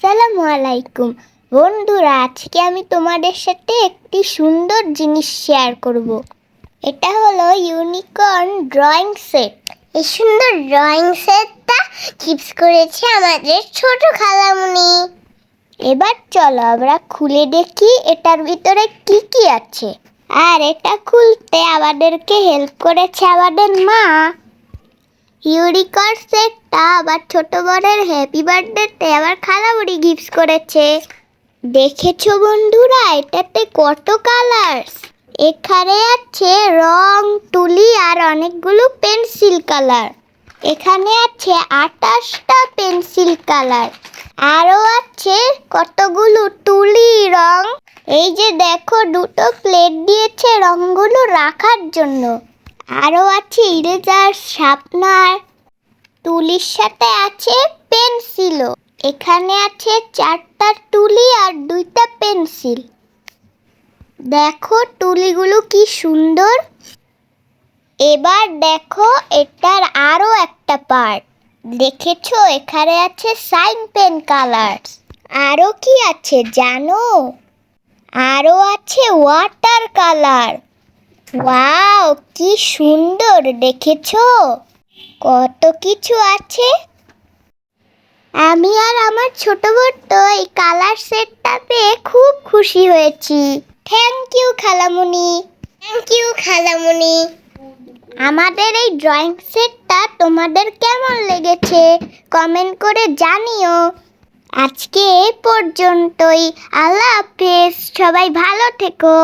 আসসালামু আলাইকুম বন্ধুরা, আজকে আমি তোমাদের সাথে একটি সুন্দর জিনিস শেয়ার করব। এটা হলো ইউনিকর্ন ড্রয়িং সেট এই সুন্দর ড্রয়িং সেটটা চিপস করেছে আমাদের ছোট খালামুনি। এবার চলো আমরা খুলে দেখি এটার ভিতরে কি কি আছে। আর এটা খুলতে আমাদেরকে হেল্প করেছে আমাদের মা। ইউরিকর সেটটা আবার ছোট বড়ের হ্যাপি বার্থডেতে আবার খালাবুড়ি গিফট করেছে। দেখেছ বন্ধুরা, এটাতে কত কালার্স এখানে আছে রং, তুলি আর অনেকগুলো পেন্সিল কালার এখানে আছে আটাশটা পেন্সিল কালার আরও আছে কতগুলো তুলি রং। এই যে দেখো, দুটো প্লেট দিয়েছে রংগুলো রাখার জন্য। আরও ইরেজার শার্পনার তুলির সাথে আছে পেন্সিলও। এখানে আছে চারটা তুলি আর দুইটা পেন্সিল। দেখো তুলিগুলো কি সুন্দর। এবার দেখো এটার আরও একটা পার্ট দেখেছ? এখানে আছে সাইন পেন কালার্স আরও কি আছে জানো? আরও আছে ওয়াটার কালার। ওয়াও কি সুন্দর দেখেছ। কত কিছু আছে। আমি আর আমার ছোট তো এই কালার সেটটা পেয়ে খুব খুশি হয়েছি। থ্যাংক ইউ খালামুনি। থ্যাংক ইউ খালামুনি। আমাদের এই ড্রয়িং সেটটা তোমাদের কেমন লেগেছে? কমেন্ট করে জানিও। আজকে এ পর্যন্তই। আল্লাহ হাফেজ। সবাই ভালো থেকো।